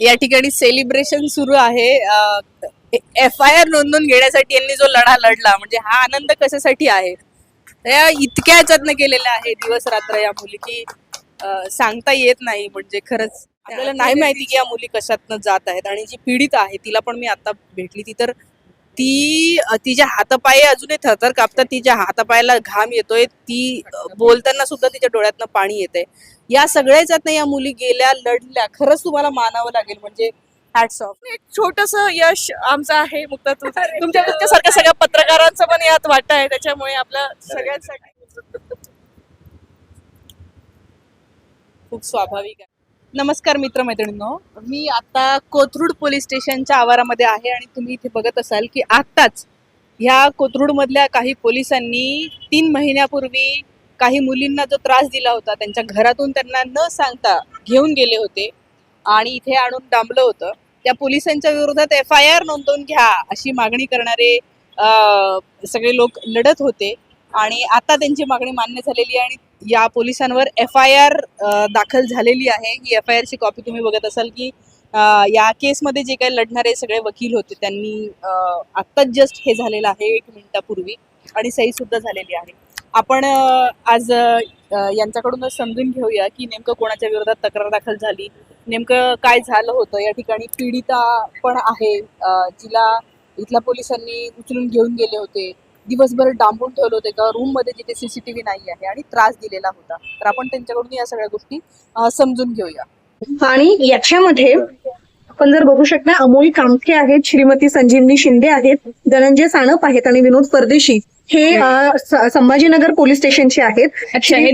या ठिकाणी सेलिब्रेशन सुरू आहे. एफ आय आर नोंदवून घेण्यासाठी यांनी जो लढा लढला म्हणजे हा आनंद कशासाठी आहे? या इतक्या याच्यातनं केलेल्या आहे दिवस रात्र या मुली की सांगता येत नाही. म्हणजे खरंच आपल्याला नाही माहिती की या मुली कशातनं जात आहेत आणि जी पीडित आहे तिला पण मी आता भेटली. ती तर ती तिच्या हातापाये अजूनही थरथर कापतात. तिच्या हातापायाला घाम येतोय. ती बोलताना सुद्धा तिच्या डोळ्यातनं पाणी येतंय. या सगळ्याच्यातनं या मुली गेल्या लढल्या खरंच तुम्हाला मानावं लागेल म्हणजे हॅट्स ऑफ एक छोटस यश आमचं आहे मुक्त तुमच्या तुमच्यासारख्या सगळ्या पत्रकारांचं पण यात वाटा आहे त्याच्यामुळे आपल्या सगळ्यांसाठी. खूप स्वाभाविक आहे. नमस्कार मित्रमैत्रिणींनो. मी आता कोथरूड पोलीस स्टेशनच्या आवारामध्ये आहे आणि तुम्ही इथे बघत असाल की आत्ताच ह्या कोथरूडमधल्या काही पोलिसांनी तीन महिन्यापूर्वी काही मुलींना जो त्रास दिला होता त्यांच्या घरातून त्यांना न सांगता घेऊन गेले होते आणि इथे आणून डांबलं होतं. त्या पोलिसांच्या विरोधात एफ आय आर नोंदवून घ्या अशी मागणी करणारे सगळे लोक लढत होते आणि आता त्यांची मागणी मान्य झालेली आहे आणि या पोलिसांवर एफ आय आर दाखल झालेली आहे. ही एफ आय आरची कॉपी तुम्ही बघत असाल की अं, या केसमध्ये जे काही लढणारे सगळे वकील होते त्यांनी आत्ताच जस्ट हे झालेलं आहे एक मिनिटापूर्वी आणि सही सुद्धा झालेली आहे. आपण आज यांच्याकडून यांच्याकडूनच समजून घेऊया की नेमकं कोणाच्या विरोधात तक्रार दाखल झाली नेमकं काय झालं होतं? या ठिकाणी पीडिता पण आहे जिला इथल्या पोलिसांनी उचलून घेऊन गेले होते. दिवसभर डांबून ठेवलं होते का? रूममध्ये जिथे सीसीटीव्ही नाही आहे आणि त्रास दिलेला होता. तर आपण त्यांच्याकडून या सगळ्या गोष्टी समजून घेऊया. आणि याच्यामध्ये आपण जर बघू शकता अमोल कामके आहेत श्रीमती संजीवनी शिंदे आहेत धनंजय सानप आहेत आणि विनोद परदेशी. हे अ, स- संभाजीनगर पोलीस स्टेशनचे आहेत.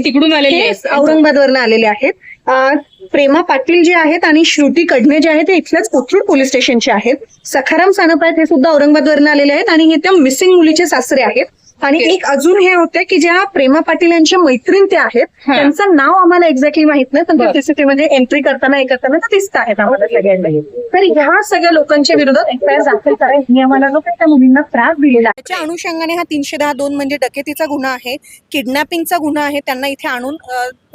तिकडून हे औरंगाबाद वरनं आलेले आहेत. अ, प्रेमा पाटील जे आहेत आणि श्रुती कडणे जे आहेत ते इथल्याच कोथरूड पोलीस स्टेशनचे आहेत. सखाराम सानप आहेत हे सुद्धा औरंगाबाद वरनं आलेले आहेत आणि हे त्या मिसिंग मुलीचे सासरे आहेत. आणि. एक अजून हे होते की ज्या प्रेमा पाटील यांच्या मैत्रीण ते आहेत हा. त्यांचं नाव आम्हाला एक्झॅक्टली माहीत नाही पण ते बरं. सीसीटीव्ही मध्ये एंट्री करताना हे करताना दिसत आहेत आम्हाला सगळ्यांना तर ह्या सगळ्या लोकांच्या विरोधात एफ आय आर दाखल करा यांनी आम्हाला जो काही त्या मुलींना त्रास दिलेला आहे त्याच्या अनुषंगाने हा तीनशे दहा दोन म्हणजे डकेतीचा गुन्हा आहे किडनॅपिंगचा गुन्हा आहे त्यांना इथे आणून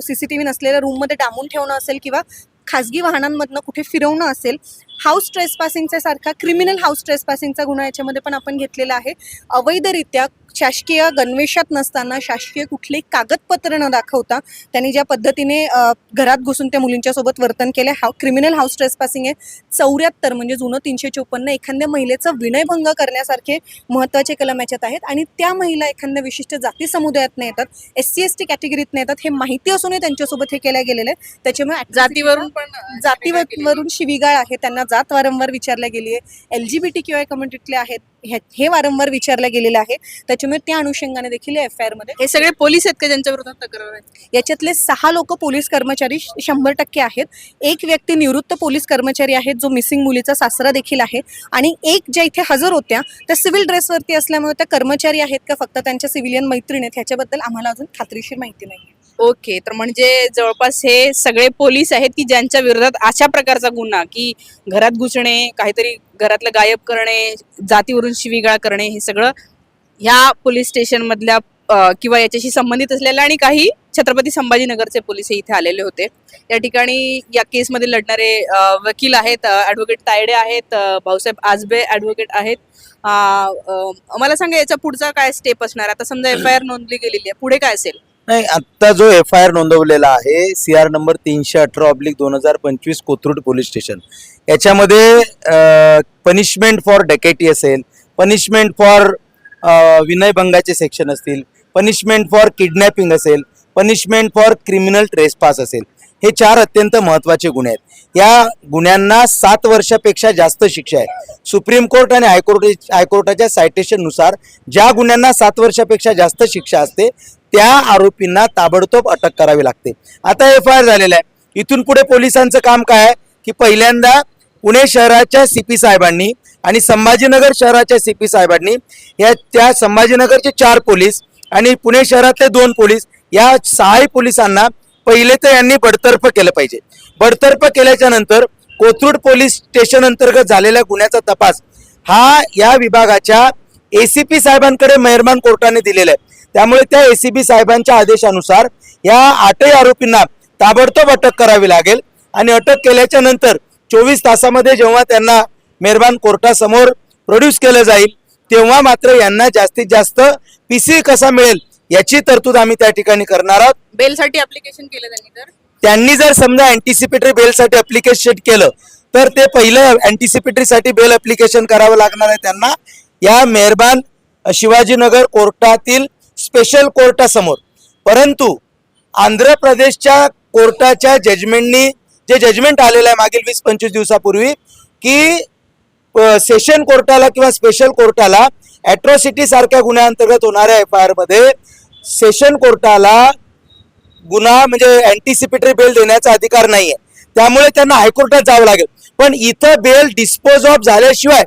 सीसीटीव्ही नसलेल्या रूममध्ये डांबून ठेवणं असेल किंवा खासगी वाहनांमधनं कुठे फिरवणं असेल हाऊस ट्रेसपासिंगचा सारखा क्रिमिनल हाऊस ट्रेसपासिंगचा गुन्हा याच्यामध्ये पण आपण घेतलेला आहे. अवैधरित्या शासकीय गणवेशात नसताना शासकीय कुठलेही कागदपत्र न दाखवता त्यांनी ज्या पद्धतीने घरात घुसून त्या मुलींच्या सोबत वर्तन केलं. हा क्रिमिनल हाऊस ट्रेसपासिंग आहे चौऱ्याहत्तर म्हणजे जुनं तीनशे चोपन्न एखाद्या महिलेचं विनयभंग करण्यासारखे महत्त्वाचे कलम याच्यात आहेत आणि त्या महिला एखाद्या विशिष्ट जाती समुदायातनं येतात एस सी एस टी कॅटेगरीतनं येतात हे माहिती असूनही त्यांच्यासोबत हे केलं गेलेलं आहे. त्याच्यामुळे जातीवरून पण जातीवरून शिवीगाळ आहे त्यांना जात वारंवार विचारल्या गेली आहे. एल जी बी टी किंवा कम्युनिटीतले आहेत हे- हे वारंवार विचारलं गेलेलं आहे त्याच्यामुळे त्या अनुषंगाने देखील एफ आय आरमध्ये हे सगळे पोलीस आहेत का ज्यांच्या विरोधात तक्रार आहे याच्यातले सहा लोक पोलीस कर्मचारी श- शंभर टक्के आहेत. एक व्यक्ती निवृत्त पोलीस कर्मचारी आहेत जो मिसिंग मुलीचा सासरा देखील आहे. आणि एक ज्या इथे हजर होत्या त्या सिव्हिल ड्रेसवरती असल्यामुळे त्या कर्मचारी आहेत का फक्त त्यांच्या सिव्हिलियन मैत्रीण आहेत ह्याच्याबद्दल आम्हाला अजून खात्रीशीर माहिती नाही ओके तर म्हणजे जवळपास हे सगळे पोलीस आहेत की ज्यांच्या विरोधात अशा प्रकारचा गुन्हा की घरात घुसणे काहीतरी घरातलं गायब करणे जातीवरून शिवीगाळ करणे हे सगळं ह्या पोलीस स्टेशन मधल्या किंवा याच्याशी संबंधित असलेल्या आणि काही छत्रपती संभाजीनगरचे पोलीस हे इथे आलेले होते. या ठिकाणी या केसमध्ये लढणारे वकील आहेत ऍडव्होकेट तायडे आहेत भाऊसाहेब आजबे ऍडव्होकेट आहेत. मला सांगा याचा पुढचा काय स्टेप असणार? आता समजा एफ आय आर नोंदली गेलेली आहे पुढे काय असेल? नाही आता जो एफ आय आर नोंदवलेला आहे सी आर नंबर तीनशे अठरा ऑब्लिक दोन हजार पंचवीस कोथरूड पोलीस स्टेशन. याच्यामध्ये पनिशमेंट फॉर डकेटी असेल पनिशमेंट फॉर विनयभंगाचे सेक्शन असतील पनिशमेंट फॉर किडनॅपिंग असेल पनिशमेंट फॉर क्रिमिनल ट्रेसपास असेल. हे चार अत्यंत महत्त्वाचे गुन्हे आहेत. या गुन्ह्यांना सात वर्षापेक्षा जास्त शिक्षा आहे. सुप्रीम कोर्ट आणि हायकोर्ट हायकोर्टाच्या सायटेशननुसार ज्या गुन्ह्यांना सात वर्षापेक्षा जास्त शिक्षा असते त्या आरोपींना ताबडतोब अटक करावी लागते. आता एफ आय आर झालेला आहे. इथून पुढे पोलिसांचं काम काय आहे? की पहिल्यांदा पुणे शहराच्या सी पी साहेबांनी आणि संभाजीनगर शहराच्या सी पी साहेबांनी या त्या संभाजीनगरचे चार पोलीस आणि पुणे शहरातले दोन पोलीस या सहाही पोलिसांना पहिले तर यांनी बडतर्फ केलं पाहिजे. बडतर्फ केल्याच्यानंतर कोथरूड पोलीस स्टेशन अंतर्गत झालेल्या गुन्ह्याचा तपास हा या विभागाच्या एसीपी साहेबांकडे मेहरमान कोर्टाने दिलेला आहे. त्यामुळे त्या एसीबी साहेबांच्या आदेशानुसार या आठही आरोपींना ताबडतोब अटक करावी लागेल. आणि अटक केल्याच्यानंतर चोवीस तासामध्ये जेव्हा त्यांना मेहरबान कोर्टासमोर प्रोड्यूस केलं जाईल तेव्हा मात्र यांना जास्तीत जास्त पीसी कसा मिळेल याची तरतूद आम्ही त्या ठिकाणी करणार आहोत. बेलसाठी ऍप्लिकेशन केलं त्यांनी तर? त्यांनी जर समजा अँटिसिपेटरी बेलसाठी अप्लिकेशन केलं तर ते पहिलं अँटिसिपेटरी साठी बेल अप्लिकेशन करावं लागणार आहे त्यांना. या मेहरबान शिवाजीनगर कोर्टातील स्पेशल कोर्टासमोर. परंतु आंध्र प्रदेशच्या कोर्टाच्या जजमेंटनी जे जजमेंट आलेलं आहे मागील वीस पंचवीस दिवसापूर्वी की सेशन कोर्टाला किंवा स्पेशल कोर्टाला ॲट्रॉसिटी सारख्या गुन्ह्याअंतर्गत होणाऱ्या एफ आय आरमध्ये सेशन कोर्टाला गुन्हा म्हणजे अँटिसिपेटरी बेल देण्याचा अधिकार नाही आहे त्यामुळे त्यांना हायकोर्टात जावं लागेल. पण इथं बेल डिस्पोज ऑफ झाल्याशिवाय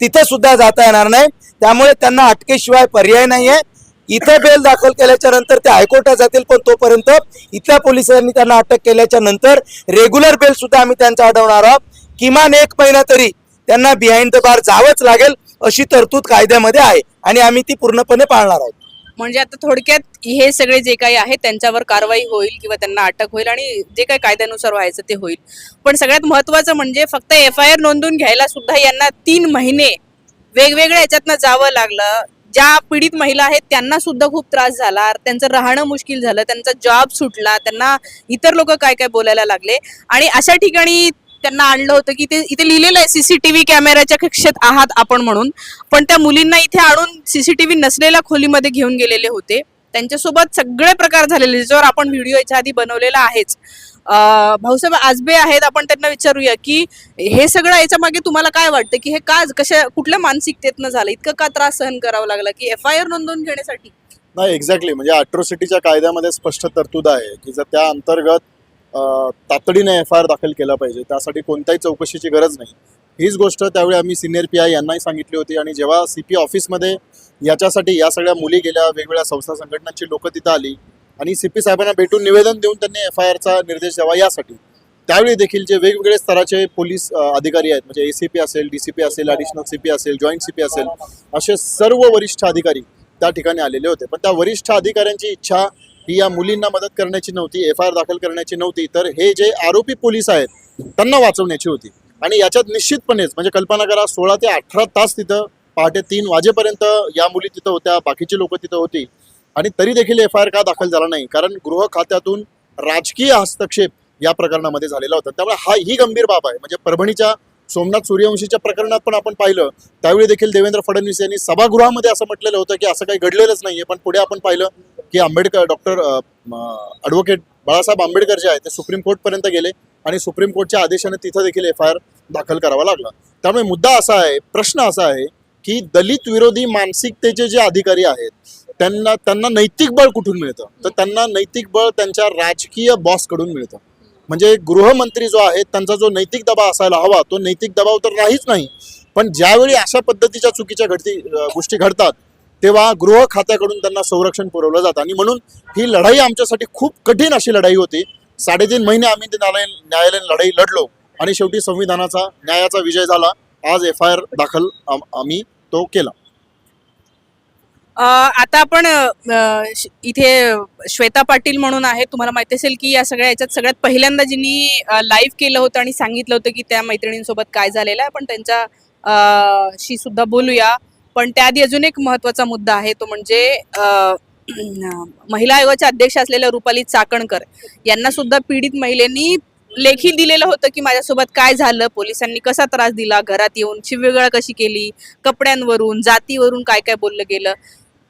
तिथं सुद्धा जाता येणार नाही. त्यामुळे त्यांना अटकेशिवाय पर्याय नाही आहे इथं बेल दाखल केल्याच्यानंतर ते हायकोर्टात जातील पण तोपर्यंत इथल्या पोलिसांनी त्यांना अटक केल्याच्यानंतर रेग्युलर बेल सुद्धा आम्ही त्यांचा अडवणार आहोत. किमान एक महिना तरी त्यांना बिहाइंड द बार जावंच लागेल अशी तरतूद कायद्यामध्ये आहे आणि आम्ही ती पूर्णपणे पाळणार आहोत. म्हणजे आता थोडक्यात हे सगळे जे काही आहे त्यांच्यावर कारवाई होईल किंवा त्यांना अटक होईल आणि जे काही कायद्यानुसार व्हायचं ते होईल. पण सगळ्यात महत्वाचं म्हणजे फक्त एफ आय आर नोंदवून घ्यायला सुद्धा यांना तीन महिने वेगवेगळ्या याच्यातनं जावं लागलं. ज्या पीडित महिला आहेत त्यांना सुद्धा खूप त्रास झाला. त्यांचं राहणं मुश्किल झालं त्यांचा जॉब सुटला त्यांना इतर लोक काय काय बोलायला लागले. आणि अशा ठिकाणी त्यांना आणलं होतं की ते इथे लिहिलेलं आहे सीसीटीव्ही कॅमेऱ्याच्या कक्षेत आहात आपण म्हणून. पण त्या मुलींना इथे आणून सीसीटीव्ही नसलेल्या खोलीमध्ये घेऊन गेलेले होते. त्यांच्यासोबत सगळे प्रकार झालेले ज्याच्यावर आपण व्हिडिओ याच्या आधी बनवलेला आहेच. भाऊसाहेब आजबे आहेत आपण त्यांना विचारूया की हे सगळं याच्या मागे तुम्हाला काय वाटतं की हे का कशा कुठल्या मानसिकतेतनं झालं? इतकं का त्रास सहन करावा लागला की एफ आय आर नोंदवून घेण्यासाठी? नाही एक्झॅक्टली म्हणजे अट्रोसिटीच्या कायद्यामध्ये स्पष्ट तरतूद आहे की जर त्या अंतर्गत तातडीने एफ आय आर दाखल केला पाहिजे त्यासाठी कोणत्याही चौकशीची गरज नाही. हीच गोष्ट त्यावेळी आम्ही सिनियर पी आय यांनाही सांगितली होती आणि जेव्हा सी पी ऑफिसमध्ये याच्यासाठी या सगळ्या मुली गेल्या वेगवेगळ्या संस्था संघटनांची लोकं तिथं आली आणि सी पी साहेबांना भेटून निवेदन देऊन त्यांनी एफ आय आरचा निर्देश द्यावा यासाठी. त्यावेळी देखील जे वेगवेगळे स्तराचे पोलीस अधिकारी आहेत म्हणजे ए सी पी असेल डी सी पी असेल ॲडिशनल सी पी असेल जॉईंट सी पी असेल असे सर्व वरिष्ठ अधिकारी त्या ठिकाणी आलेले होते. पण त्या वरिष्ठ अधिकाऱ्यांची इच्छा ही या मुलींना मदत करण्याची नव्हती एफ आय आर दाखल करण्याची नव्हती. तर हे जे आरोपी पोलीस आहेत त्यांना वाचवण्याची होती. आणि याच्यात निश्चितपणेच म्हणजे कल्पना करा सोळा ते अठरा तास तिथं पहाटे तीन वाजेपर्यंत या मुली तिथं होत्या बाकीची लोक तिथं होती. आणि तरी देखील एफ आय आर का दाखल झाला नाही? कारण गृह खात्यातून राजकीय हस्तक्षेप या प्रकरणामध्ये झालेला होता. त्यामुळे हा ही गंभीर बाब आहे. म्हणजे परभणीच्या सोमनाथ सूर्यवंशीच्या प्रकरणात पण आपण पाहिलं. त्यावेळी देखील देवेंद्र फडणवीस यांनी सभागृहामध्ये असं म्हटलेलं होतं की असं काही घडलेलंच नाहीये. पण पुढे आपण पाहिलं की आंबेडकर डॉक्टर ॲडव्होकेट बाळासाहेब आंबेडकर जे आहे ते सुप्रीम कोर्टपर्यंत गेले आणि सुप्रीम कोर्टच्या आदेशाने तिथं देखील एफ आय आर दाखल करावा लागला. त्यामुळे मुद्दा असा आहे प्रश्न असा आहे की दलित विरोधी मानसिकतेचे जे अधिकारी आहेत त्यांना त्यांना नैतिक बळ कुठून मिळतं? तर त्यांना नैतिक बळ त्यांच्या राजकीय बॉसकडून मिळतं. म्हणजे गृहमंत्री जो आहे त्यांचा जो नैतिक दबाव असायला हवा तो नैतिक दबाव तर नाहीच नाही. पण ज्यावेळी अशा पद्धतीच्या चुकीच्या घडती गोष्टी घडतात तेव्हा गृह खात्याकडून त्यांना संरक्षण पुरवलं जातं. आणि म्हणून ही लढाई आमच्यासाठी खूप कठीण अशी लढाई होती. साडेतीन महिने आम्ही ते न्यायालय न्यायालयीन लढाई लढलो. आणि शेवटी संविधानाचा न्यायाचा विजय झाला. आज एफ आय आर दाखल आम्ही तो केला. आता आपण इथे श्वेता पाटील म्हणून आहे तुम्हाला माहिती असेल की या सगळ्या याच्यात सगळ्यात पहिल्यांदा जिनी लाईव्ह केलं होतं आणि सांगितलं होतं की त्या मैत्रिणींसोबत काय झालेलं आहे. पण त्यांच्या शी सुद्धा बोलूया. पण त्याआधी अजून एक महत्त्वाचा मुद्दा आहे. तो म्हणजे महिला आयोगाच्या अध्यक्ष असलेल्या रुपाली चाकणकर यांना सुद्धा पीडित महिलेनी लेखी दिलेलं होतं की माझ्यासोबत काय झालं? पोलिसांनी कसा त्रास दिला? घरात येऊन शिवेगळ कशी केली? कपड्यांवरून जातीवरून काय काय बोललं गेलं?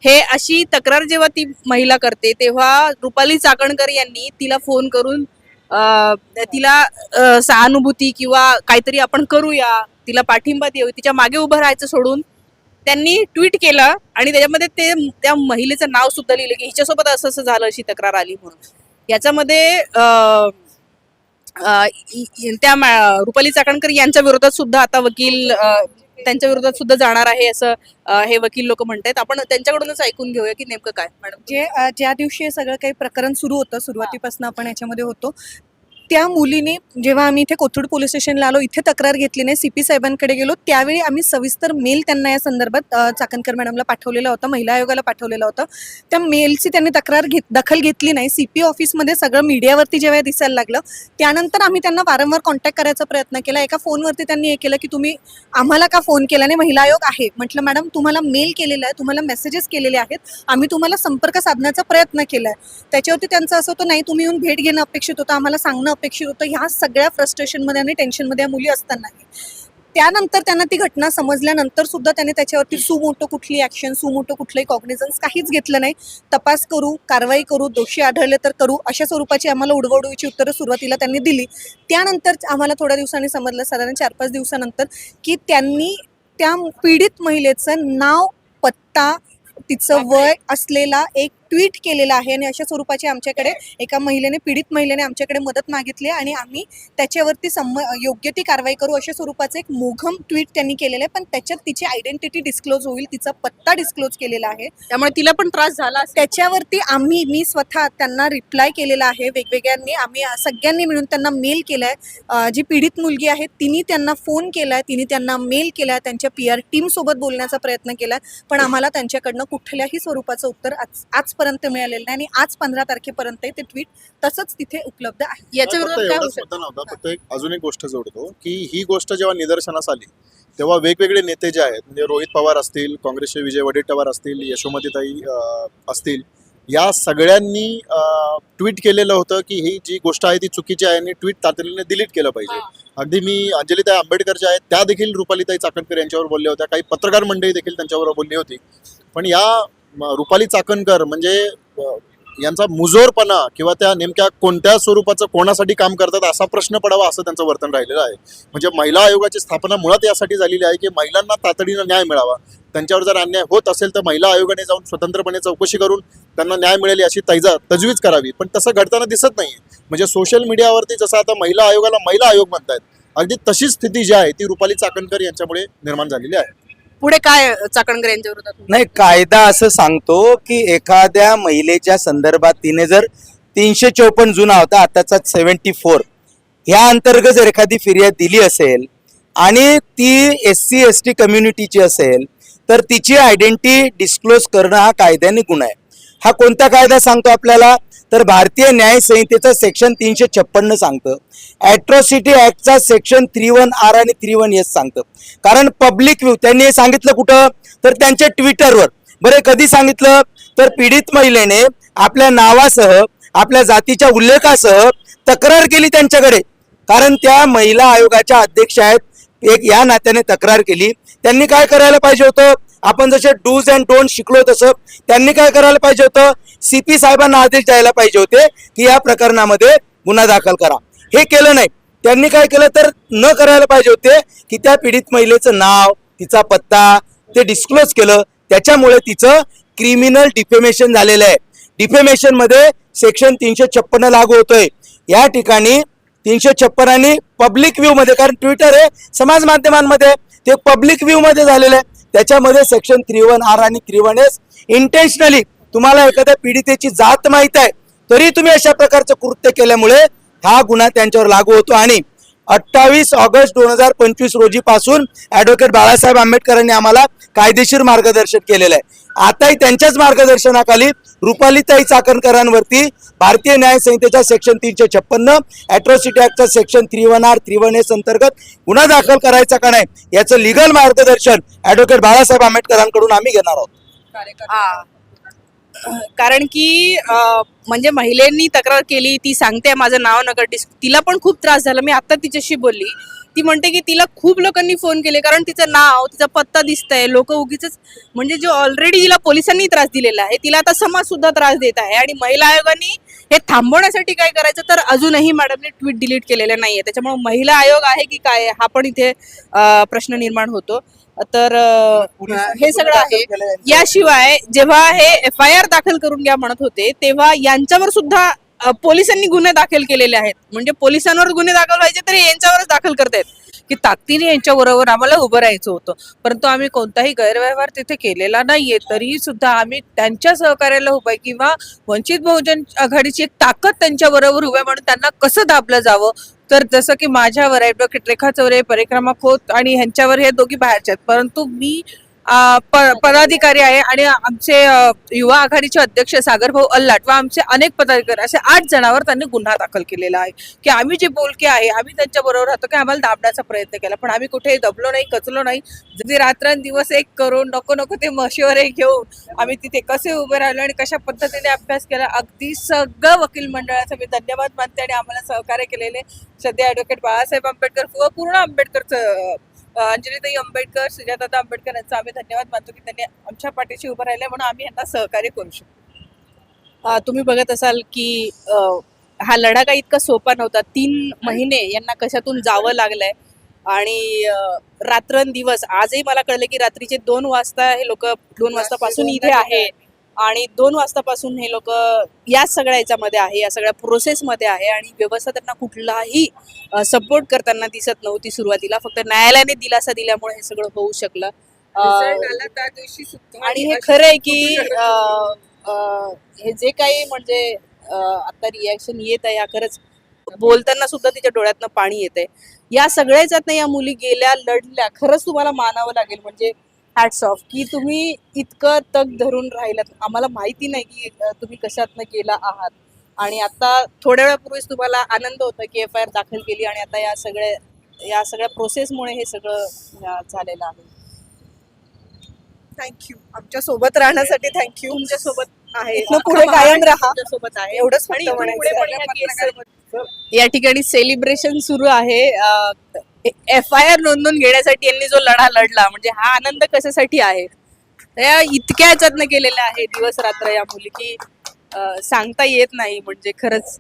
हे अशी तक्रार जेव्हा ती महिला करते तेव्हा रुपाली चाकणकर यांनी तिला फोन करून तिला सहानुभूती किंवा काहीतरी आपण करूया तिला पाठिंबा देऊ तिच्यामागे उभं राहायचं सोडून त्यांनी ट्विट केलं आणि त्याच्यामध्ये ते त्या महिलेचं नाव सुद्धा लिहिलं की हिच्यासोबत असं असं झालं अशी तक्रार आली म्हणून. याच्यामध्ये त्या रुपाली चाकणकर यांच्या विरोधात सुद्धा आता वकील त्यांच्या विरोधात सुद्धा जाणार आहे असं हे वकील लोक म्हणतायत. आपण त्यांच्याकडूनच ऐकून घेऊया की नेमकं काय मॅडम. जे ज्या दिवशी हे सगळं काही प्रकरण सुरू होतं सुरुवातीपासून आपण याच्यामध्ये होतो त्या मुलीने जेव्हा आम्ही इथे कोथरूड पोलीस स्टेशनला आलो इथे तक्रार घेतली नाही सी पी साहेबांकडे गेलो त्यावेळी आम्ही सविस्तर मेल त्यांना या संदर्भात चाकणकर मॅडमला पाठवलेला होता महिला आयोगाला पाठवलेला होता. त्या मेलची त्यांनी तक्रार घेत दखल घेतली नाही. सी पी ऑफिसमध्ये सगळं मीडियावरती जेव्हा दिसायला लागलं त्यानंतर आम्ही त्यांना वारंवार कॉन्टॅक्ट करायचा प्रयत्न केला. एका फोनवरती त्यांनी हे केलं की तुम्ही आम्हाला का फोन केला नाही? महिला आयोग आहे. म्हटलं मॅडम तुम्हाला मेल केलेला आहे तुम्हाला मेसेजेस केलेले आहेत. आम्ही तुम्हाला संपर्क साधण्याचा प्रयत्न केला आहे त्याच्यावरती त्यांचं असं होतं नाही तुम्ही येऊन भेट घेणं अपेक्षित होतं. आम्हाला सांगणं अपेक्षित होतं. ह्या सगळ्या फ्रस्ट्रेशनमध्ये आणि टेन्शनमध्ये या मुली असतानाही. त्यानंतर त्यांना ती घटना समजल्यानंतर सुद्धा त्यांनी त्याच्यावरती सुमोटो कुठली ॲक्शन सुमोटो कुठलंही कॉग्निझन्स काहीच घेतलं नाही. तपास करू कारवाई करू दोषी आढळले तर करू अशा स्वरूपाची आम्हाला उडवडवीची उत्तरं सुरुवातीला त्यांनी दिली. त्यानंतर आम्हाला थोड्या दिवसांनी समजलं साधारण चार पाच दिवसानंतर की त्यांनी त्या पीडित महिलेचं नाव पत्ता तिचं वय असलेला एक ट्विट केलेला आहे आणि अशा स्वरूपाची आमच्याकडे एका महिलेने पीडित महिलेने आमच्याकडे मदत मागितली आणि आम्ही त्याच्यावरती सम योग्य ती कारवाई करू अशा स्वरूपाचं एक मोघम ट्विट त्यांनी केलेलं आहे. पण त्याच्यात तिची आयडेंटिटी डिस्क्लोज होईल तिचा पत्ता डिस्क्लोज केलेला आहे. त्यामुळे तिला पण त्रास झाला. त्याच्यावरती आम्ही मी स्वतः त्यांना रिप्लाय केलेला आहे वेगवेगळ्यांनी. आम्ही सगळ्यांनी मिळून त्यांना मेल केलाय. जी पीडित मुलगी आहे तिने त्यांना फोन केलाय तिने त्यांना मेल केलाय त्यांच्या पी आर टीम सोबत बोलण्याचा प्रयत्न केलाय. पण आम्हाला त्यांच्याकडनं कुठल्याही स्वरूपाचं उत्तर आज आजपर्यंत मिळालेलं नाही आणि आज पंधरा तारखेपर्यंत ते ट्विट तसंच तिथे उपलब्ध आहे. याच्या विरोधात काय होऊ एवढाच शकतं? मुद्दा नव्हता फक्त एक अजून एक गोष्ट जोडतो की ही गोष्ट जेव्हा निदर्शनास आली तेव्हा वेगवेगळे नेते जे आहेत म्हणजे रोहित पवार असतील काँग्रेसचे विजय वडेट्टीवार असतील यशोमतीताई असतील या सगळ्यांनी ट्विट केलेलं होतं की ही जी गोष्ट आहे ती चुकीची आहे आणि ट्विट तातडीने डिलीट केलं पाहिजे. अगदी मी अंजलीताई आंबेडकर ज्या आहेत त्या देखील रुपालीताई चाकणकर यांच्यावर बोलल्या होत्या काही पत्रकार मंडळी देखील त्यांच्यावर बोलली होती. पण या रुपाली चाकणकर म्हणजे यांचा मुजोरपणा किंवा त्या नेमक्या कोणत्या स्वरूपाचं कोणासाठी काम करतात असा प्रश्न पडावा असं त्यांचं वर्तन राहिलेलं आहे. म्हणजे महिला आयोगाची स्थापना मुळात यासाठी झालेली आहे की महिलांना तातडीनं न्याय मिळावा. त्यांच्यावर जर अन्याय होत असेल तर महिला आयोगाने जाऊन स्वतंत्रपणे चौकशी करून त्यांना न्याय मिळेल अशी तैजा तजवीज करावी. पण तसं घडताना दिसत नाही म्हणजे सोशल मीडियावरती जसं आता महिला आयोगाला महिला आयोग म्हणतायत अगदी तशीच स्थिती जी आहे ती रुपाली चाकणकर यांच्यामुळे निर्माण झालेली आहे. पुढे काय चाकणकर यांच्या विरोधात नाही कायदा असं सांगतो की एखाद्या महिलेच्या संदर्भात तिने जर तीनशे चौपन्न जुना होता आताचा सेव्हन्टी फोर ह्या अंतर्गत जर एखादी फिर्याद दिली असेल आणि ती एस सी एस टी कम्युनिटीची असेल तर तिची आयडेंटिटी डिस्क्लोज करणं हा कायद्याने गुन्हा आहे. हा कोणता कायदा सांगतो आपल्याला? तर भारतीय न्याय संहितेचं सेक्शन तीनशे छप्पन्न सांगतं. ॲट्रॉसिटी ऍक्टचा सेक्शन थ्री वन आर आणि थ्री वन एस सांगतं. कारण पब्लिक व्ह्यू त्यांनी हे सांगितलं कुठं? तर त्यांच्या ट्विटरवर बरे कधी सांगितलं? तर पीडित महिलेने आपल्या नावासह आपल्या जातीच्या उल्लेखासह तक्रार केली त्यांच्याकडे. कारण त्या महिला आयोगाच्या अध्यक्ष आहेत. एक या नात्याने तक्रार केली. त्यांनी काय करायला पाहिजे होतं? आपण जसे डूज अँड डोंट शिकलो तसं त्यांनी काय करायला पाहिजे होतं? सी पी साहेबांना आदेश द्यायला पाहिजे होते की या प्रकरणामध्ये गुन्हा दाखल करा. हे केलं नाही. त्यांनी काय केलं तर न करायला पाहिजे होते की त्या पीडित महिलेचं नाव तिचा पत्ता ते डिस्क्लोज केलं. त्याच्यामुळे तिचं क्रिमिनल डिफेमेशन झालेलं आहे. डिफेमेशनमध्ये सेक्शन तीनशे छप्पन्न लागू होतोय. या ठिकाणी तीनशे छप्पन आणि पब्लिक व्ह्यू मध्ये कारण ट्विटर हे समाज माध्यमांमध्ये ते पब्लिक व्ह्यू मध्ये झालेलं आहे. त्याच्यामध्ये सेक्शन थ्री वन आर आणि थ्री वन एस इंटेन्शनली तुम्हाला एखाद्या पीडितेची जात माहीत आहे तरी तुम्ही अशा प्रकारचं कृत्य केल्यामुळे हा गुन्हा त्यांच्यावर लागू होतो. आणि अठ्ठावीस ऑगस्ट दोन हजार पंचवीस रोजी पासून ऍडव्होकेट बाळासाहेब आंबेडकरांनी आम्हाला कायदेशीर मार्गदर्शन केलेलं आहे. आताही त्यांच्याच मार्गदर्शनाखाली रुपालीताई चाकणकरांवरती भारतीय न्याय संहितेच्या सेक्शन तीनशे छप्पन्न atrocity ऍक्टचा section three one R three one S अंतर्गत गुन्हा दाखल करायचा का नाही याचं लिगल मार्गदर्शन ऍडव्होकेट बाळासाहेब आंबेडकरांकडून आम्ही घेणार आहोत. हा. कारण की म्हणजे महिलेनी तक्रार केली ती सांगते माझं नाव नगर डिस्क तिला पण खूप त्रास झाला. मी आत्ता तिच्याशी बोलली. ती म्हणते की तिला खूप लोकांनी फोन केले कारण तिचं नाव तिचा पत्ता दिसतंय लोक उगीच म्हणजे जो ऑलरेडी हिला पोलिसांनी त्रास दिलेला आहे तिला आता समाज सुद्धा त्रास देत आहे. आणि महिला आयोगाने हे थांबवण्यासाठी काय करायचं? तर अजूनही मॅडमने ट्विट डिलीट केलेलं नाहीये. त्याच्यामुळे महिला आयोग आहे की काय हा पण इथे प्रश्न निर्माण होतो. तर हे सगळं आहे. याशिवाय जेव्हा हे एफ आय आर दाखल करून घ्या म्हणत होते तेव्हा यांच्यावर सुद्धा पोलिसांनी गुन्हे दाखल केलेले आहेत. म्हणजे पोलिसांवर गुन्हे दाखल व्हायचे तरी यांच्यावरच दाखल करतायत. की ताकदीने यांच्या बरोबर आम्हाला उभं राहायचं होतं. परंतु आम्ही कोणताही गैरव्यवहार तिथे केलेला नाहीये. तरीही सुद्धा आम्ही त्यांच्या सहकार्याला उभं किंवा वंचित बहुजन आघाडीची एक ताकद त्यांच्या बरोबर उभ्या आहे म्हणून त्यांना कसं दाबलं जावं? तर जसं की माझ्यावर ऍडव्होकेट रेखा चौरे परिक्रमा खोत आणि ह्यांच्यावर हे दोघी बाहेरचे आहेत. परंतु मी पदाधिकारी आहे आणि आमचे युवा आघाडीचे अध्यक्ष सागरभाऊ अल्लाट व आमचे अनेक पदाधिकारी असे आठ जणांवर त्यांनी गुन्हा दाखल केलेला आहे. की आम्ही जे बोलके आहे आम्ही त्यांच्या बरोबर राहतो की आम्हाला दाबण्याचा प्रयत्न केला. पण आम्ही कुठेही दबलो नाही कचलो नाही. जे रात्रंदिवस एक करून नको नको ते मशिवरे घेऊन आम्ही तिथे कसे उभे राहिलो आणि कशा पद्धतीने अभ्यास केला अगदी सगळं वकील मंडळाचा मी धन्यवाद मानते आणि आम्हाला सहकार्य केलेले सध्या ॲडव्होकेट बाळासाहेब आंबेडकर व पूर्ण आंबेडकरचं अंजलीताई आंबेडकर सुजाताता आंबेडकर यांचा आम्ही धन्यवाद मानतो की त्यांनी आमच्या पाठीशी उभं राहिले म्हणून आम्ही यांना सहकार्य करू शकतो. तुम्ही बघत असाल की हा लढा काही इतका सोपा नव्हता. तीन महिने यांना कशातून जावं लागलंय? आणि रात्रंदिवस आजही मला कळलं की रात्रीचे दोन वाजता हे लोक दोन वाजतापासून इथे आहे. आणि दोन वाजतापासून हे लोक या सगळ्या याच्यामध्ये आहे या सगळ्या प्रोसेसमध्ये आहे आणि व्यवस्था त्यांना कुठलाही सपोर्ट करताना दिसत नव्हती सुरुवातीला. फक्त न्यायालयाने दिलासा दिल्यामुळे हे सगळं होऊ शकलं. आणि हे खरं आहे की हे जे काही म्हणजे आता रिॲक्शन येत आहे हा खरंच बोलताना सुद्धा तिच्या डोळ्यातनं पाणी येत आहे या सगळ्याच्यात या मुली गेल्या लढल्या खरंच तुम्हाला मानावं लागेल. म्हणजे हॅट्स ऑफ की तुम्ही इतकं तग धरून राहिलात. आम्हाला माहिती नाही की तुम्ही कशातनं गेला आहात. आणि आता थोड्या वेळापूर्वीच तुम्हाला आनंद होता की एफ आय आर दाखल केली आणि आता या सगळ्या या सगळ्या प्रोसेसमुळे हे सगळं झालेलं आहे. थँक्यू आमच्यासोबत राहण्यासाठी थँक्यू तुमच्यासोबत आहे. पुढे कायम राहा. सोबत आहे. एवढंच या ठिकाणी सेलिब्रेशन सुरू आहे. एफ आय आर नोंदवून घेण्यासाठी यांनी जो लढा लढला म्हणजे हा आनंद कशासाठी आहे? या इतक्या ह्याच्यातनं केलेल्या आहे दिवस रात्र या मुली की सांगता येत नाही म्हणजे खरंच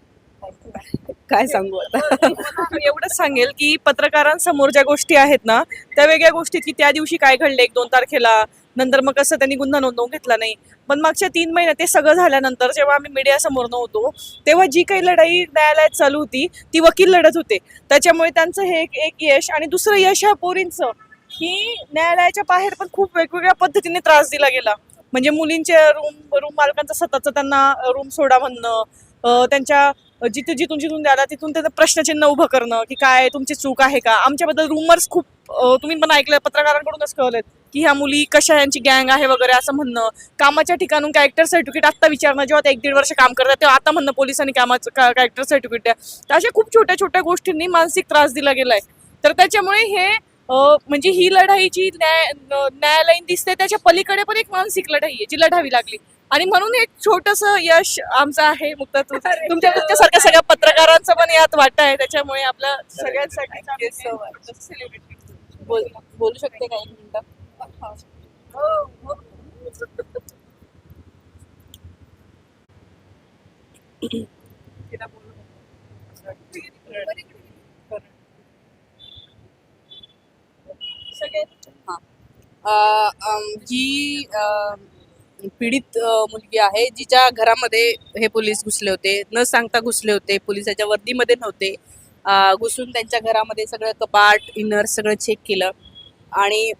काय सांगू आता? एवढंच सांगेल की पत्रकारांसमोर ज्या गोष्टी आहेत ना त्या वेगळ्या गोष्टीत की त्या दिवशी काय घडले एक दोन तारखेला नंतर मग कसं त्यांनी गुन्हा नोंदवून घेतला नाही. पण मागच्या तीन महिन्यात ते सगळं झाल्यानंतर जेव्हा आम्ही मीडिया समोर नव्हतो तेव्हा जी काही लढाई न्यायालयात चालू होती ती वकील लढत होते. त्याच्यामुळे त्यांचं हे एक एक यश आणि दुसरं यश ह्या पोरींचं की न्यायालयाच्या बाहेर पण खूप वेगवेगळ्या पद्धतीने त्रास दिला गेला. म्हणजे मुलींच्या रूम रूम मालकांचं सततचं त्यांना रूम सोडा म्हणणं त्यांच्या जिथे जिथून जिथून द्याला तिथून त्याचं प्रश्नचिन्ह उभं करणं की काय तुमची चूक आहे का? आमच्याबद्दल रुमर्स खूप तुम्ही पण ऐकलं पत्रकारांकडूनच कळलेत की ह्या मुली कशा यांची गँग आहे वगैरे असं म्हणणं. कामाच्या ठिकाणून कॅरेक्टर सर्टिफिकेट आत्ता विचारणं जेव्हा ते एक दीड वर्ष काम करतात तेव्हा आता म्हणणं पोलिसांनी कामाचं कॅरेक्टर सर्टिफिकेट द्या. तर अशा खूप छोट्या छोट्या गोष्टींनी मानसिक त्रास दिला गेलाय. तर त्याच्यामुळे हे म्हणजे ही लढाई जी न्याय न्यायालयीन दिसते त्याच्या पलीकडे पण एक मानसिक लढाई आहे जी लढावी लागली. आणि म्हणून एक छोटस यश आमचं आहे मुक्त तुमच्या तुमच्यासारख्या सगळ्या पत्रकारांचं पण यात वाटा आहे. त्याच्यामुळे आपल्या सगळ्यांसाठी बोल शकते का एक मिनिट? अ, पीडित मुलगी आहे जिच्या घरामध्ये हे पोलीस घुसले होते. न सांगता घुसले होते. पोलिसाच्या वर्दीमध्ये नव्हते. घुसून त्यांच्या घरामध्ये सगळं कपाट इनर सगळं चेक केलं. आणि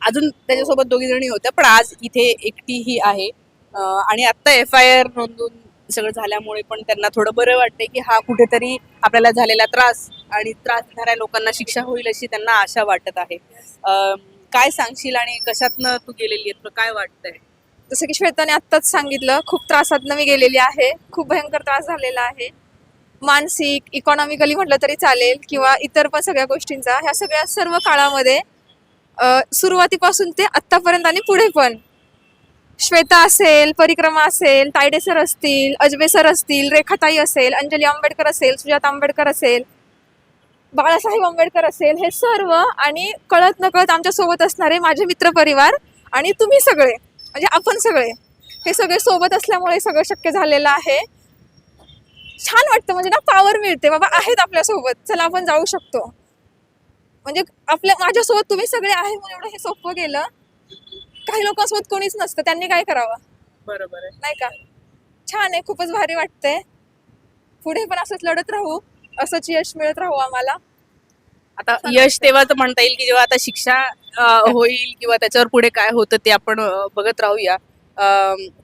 अजून त्याच्यासोबत दोघी जणी होत्या पण आज इथे एकटी ही आहे आणि आत्ता एफ आय आर नोंदवून सगळं झाल्यामुळे पण त्यांना थोडं बरं वाटतंय की हा कुठेतरी आपल्याला झालेला त्रास आणि त्रास देणाऱ्या लोकांना शिक्षा होईल अशी त्यांना आशा वाटत आहे. काय सांगशील आणि कशातनं तू गेलेली आहे काय वाटतंय? जसं की श्वेताने आत्ताच सांगितलं खूप त्रासातनं मी गेलेली आहे. खूप भयंकर त्रास झालेला आहे. मानसिक इकॉनॉमिकली म्हटलं तरी चालेल किंवा इतर पण सगळ्या गोष्टींचा. ह्या सगळ्या सर्व काळामध्ये सुरुवातीपासून ते आत्तापर्यंत आणि पुढे पण. श्वेता असेल परिक्रमा असेल तायडे सर असतील अजबे सर असतील रेखाताई असेल अंजली आंबेडकर असेल सुजात आंबेडकर असेल बाळासाहेब आंबेडकर असेल हे सर्व आणि कळत नकळत आमच्यासोबत असणारे माझे मित्रपरिवार आणि तुम्ही सगळे म्हणजे आपण सगळे हे सगळे सोबत असल्यामुळे सगळं शक्य झालेलं आहे. छान वाटतं म्हणजे ना पावर मिळते. बाबा आहेत आपल्यासोबत. चला आपण जाऊ शकतो. म्हणजे आपल्या माझ्यासोबत तुम्ही सगळे आहे म्हणून एवढं हे सोपं गेलं. काही लोकांसोबत कोणीच नसतं. त्यांनी काय करावं? बरोबर आहे. नाही का? छान आहे. खूपच भारी वाटतंय. पुढे पण असंच लढत राहू. असंच यश मिळत राहू आम्हाला. आता यश तेव्हा तर म्हणता येईल की जेव्हा आता शिक्षा अं, होईल किंवा त्याच्यावर पुढे काय होतं ते आपण अं, बघत राहूया.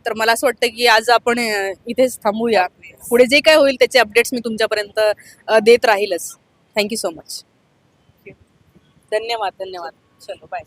तर मला असं वाटतं की आज आपण अं, इथेच थांबूया. पुढे जे काय होईल त्याचे अपडेट्स मी तुमच्यापर्यंत अं, देत राहीलच. थँक्यू सो मच धन्यवाद धन्यवाद. चलो. बाय